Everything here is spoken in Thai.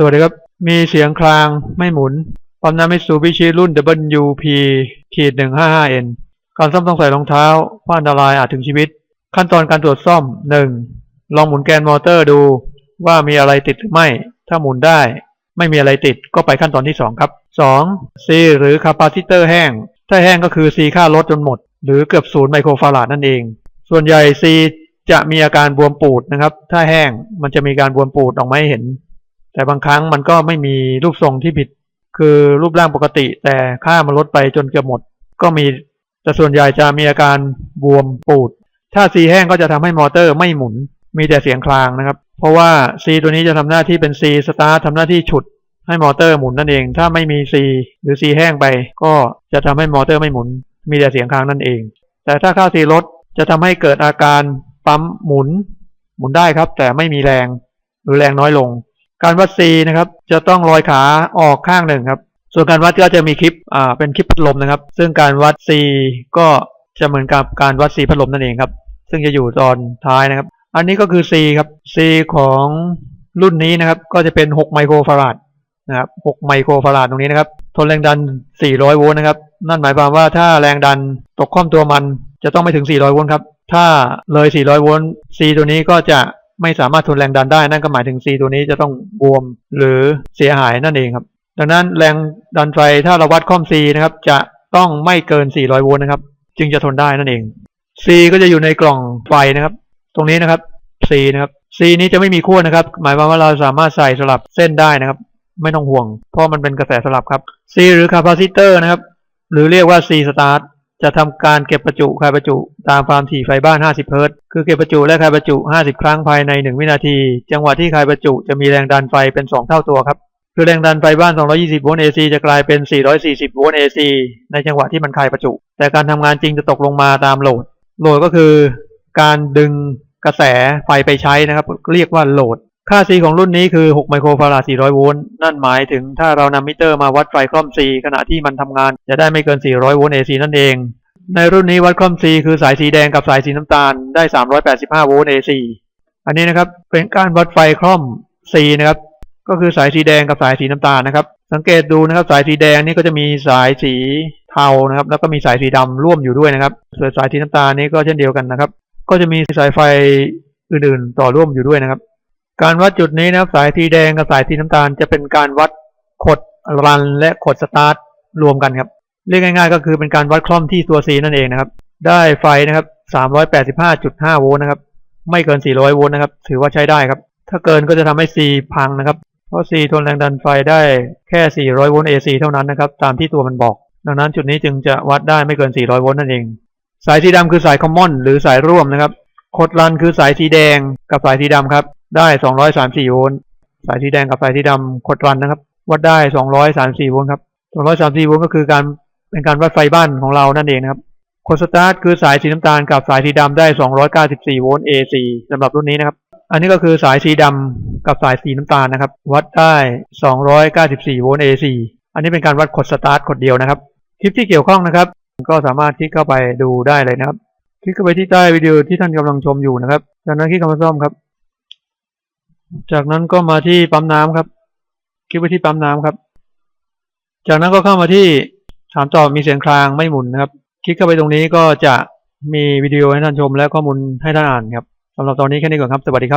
สวัสดีครับ มีเสียงคลางไม่หมุนปั๊มน้ำมิตซูบิชิรุ่น WP ขีด 155N การซ่อมต้องใส่รองเท้าเพราะอันตรายอาจถึงชีวิต ขั้นตอนการตรวจซ่อม 1. ลองหมุนแกนมอเตอร์ดูว่ามีอะไรติดหรือไม่ ถ้าหมุนได้ ไม่มีอะไรติดก็ไปขั้นตอนที่ 2 ครับ 2. C หรือคาปาซิเตอร์แห้ง ถ้าแห้งก็คือ C ค่าลดจนหมด หรือเกือบศูนย์ไมโครฟาราดนั่นเอง ส่วนใหญ่ C จะมีอาการบวมปูดนะครับ ถ้าแห้งมันจะมีการบวมปูดออกมาให้เห็น แต่บางครั้งมันก็ไม่มีรูปทรงที่ผิด คือรูปร่างปกติ แต่ค่ามันลดไปจนเกือบหมด ก็มีแต่ส่วนใหญ่จะมีอาการบวมปูด ถ้าซีแห้งก็จะทำให้มอเตอร์ไม่หมุน มีแต่เสียงคลางนะครับ เพราะว่าซีตัวนี้จะทำหน้าที่เป็นซีสตาร์ททำหน้าที่ฉุดให้มอเตอร์หมุนนั่นเอง ถ้าไม่มีซีหรือซีแห้งไป ก็จะทำให้มอเตอร์ไม่หมุน มีแต่เสียงคลางนั่นเอง แต่ถ้าค่าซีลดจะทำให้เกิดอาการปั๊มหมุน หมุนได้ครับ แต่ไม่มีแรงหรือแรงน้อยลง การวัด C นะครับ จะต้องลอยขาออกข้างหนึ่งครับ ส่วนการวัดก็จะมีคลิปอ่าเป็นคลิปพัดลมนะครับ ซึ่งการวัด C ก็จะเหมือนกับการวัด C พัดลมนั่นเองครับ ซึ่งจะอยู่ตอนท้ายนะครับ อันนี้ก็คือ C ครับ C ของรุ่นนี้นะครับ ก็จะเป็น 6 ไมโครฟาราดนะครับ6ไมโครฟาราดตรงนี้นะครับ ทนแรงดัน 400 โวลต์นะครับ นั่นหมายความว่าถ้าแรงดันตกข้อมตัวมันจะต้องไม่ถึง 400 โวลต์ครับ ถ้าเลย 400 โวลต์ C ตัวนี้ก็จะ ไม่สามารถทนแรงดันได้นั่นก็หมายถึง C ตัวนี้จะต้องบวมหรือเสียหายนั่นเองครับ ดังนั้นแรงดันไฟถ้าเราวัดข้อม C นะครับ จะต้องไม่เกิน 400 โวลต์นะครับ จึงจะทนได้นั่นเอง C ก็จะอยู่ในกล่องไฟนะครับ ตรงนี้นะครับ C นะครับ C นี้จะไม่มีขั้วนะครับ หมายความว่าเราสามารถใส่สลับเส้นได้นะครับ ไม่ต้องห่วง เพราะมันเป็นกระแสสลับครับ C หรือคาปาซิเตอร์นะครับ หรือเรียกว่า C start จะทำการเก็บประจุคายประจุ ตามความถี่ไฟบ้าน 50 เฮิรตซ์คือเก็บประจุและคายประจุ 50 ครั้งภายใน 1 วินาที จังหวะที่คายประจุจะมีแรงดันไฟเป็น 2 เท่าตัวครับ คือแรงดันไฟบ้าน 220 โวลต์ AC จะกลายเป็น 440 โวลต์ AC ในจังหวะที่มันคายประจุ แต่การทำงานจริงจะตกลงมาตามโหลด โหลดก็คือ การดึงกระแสไฟไปใช้นะครับ เรียกว่าโหลด ค่า C ของรุ่นนี้คือ 6 ไมโครฟาราด 400 โวลต์ นั่นหมายถึงถ้าเรานำมิเตอร์มาวัดไฟคล่อม C ขณะที่มันทำงาน จะได้ไม่เกิน 400 โวลต์ AC นั่นเอง ในรุ่นนี้วัดคล่อม C คือสายสีแดงกับสายสีน้ำตาล ได้ 385 โวลต์ AC อันนี้นะครับ เป็นการวัดไฟคล่อม C นะครับ ก็คือสายสีแดงกับสายสีน้ำตาลนะครับ สังเกตดูนะครับ สายสีแดงนี่ก็จะมีสายสีเทานะครับ แล้วก็มีสายสีดำร่วมอยู่ด้วยนะครับ ส่วนสายสีน้ำตาลนี้ก็เช่นเดียวกันนะครับ ก็จะมีสายไฟอื่นๆ ต่อร่วมอยู่ด้วยนะครับ การวัดจุดนี้นะครับสายสีแดงกับสายสีน้ำตาล จะเป็นการวัดขดรันและขดสตาร์ทรวมกันครับเรียกง่ายๆ ก็คือเป็นการวัดคล่อมที่ตัว C นั่นเองนะครับ ได้ไฟนะครับ385.5 โวลต์นะครับ ไม่เกิน 400 โวลต์นะครับ ถือว่าใช้ได้ครับ ถ้าเกินก็จะทำให้ C พังนะครับ เพราะ C ทนแรงดันไฟได้แค่ 400 โวลต์ AC เท่านั้นนะครับ ตามที่ตัวมันบอก ดังนั้นจุดนี้จึงจะวัดได้ไม่เกิน 400 โวลต์นั่นเอง สายสีดำคือสายคอมมอนหรือสายร่วมนะครับขดรันคือสายสีแดงกับสายสีดำครับ ได้234โวลต์สายสีแดงกับสายสีดำขดรันนะครับ วัดได้234โวลต์ครับ234โวลต์ก็คือการเป็นการวัดไฟบ้านของเรานั่นเองนะครับคดสตาร์ทคือสายสีน้ำตาลกับสายสีดำได้294โวลต์ AC สำหรับรุ่นนี้นะครับ อันนี้ก็คือสายสีดำกับสายสีน้ำตาลนะครับ วัดได้294โวลต์ AC อันนี้เป็นการวัดกดสตาร์ทกดเดียวนะครับ คลิปที่เกี่ยวข้องนะครับ ก็สามารถคลิกเข้าไปดูได้เลยนะครับ คลิกเข้าไปที่ใต้วิดีโอที่ท่านกำลังชมอยู่นะครับจากนั้นคลิกเข้ามาซ่อมครับ จากนั้นก็มาที่ปั๊มน้ำครับ คลิกไปที่ปั๊มน้ำครับ จากนั้นก็เข้ามาที่ถามตอบมีเสียงคลางไม่หมุนนะครับ คลิกเข้าไปตรงนี้ก็จะมีวิดีโอให้ท่านชมและข้อมูลให้ท่านอ่านครับสำหรับตอนนี้แค่นี้ก่อนครับ สวัสดีครับ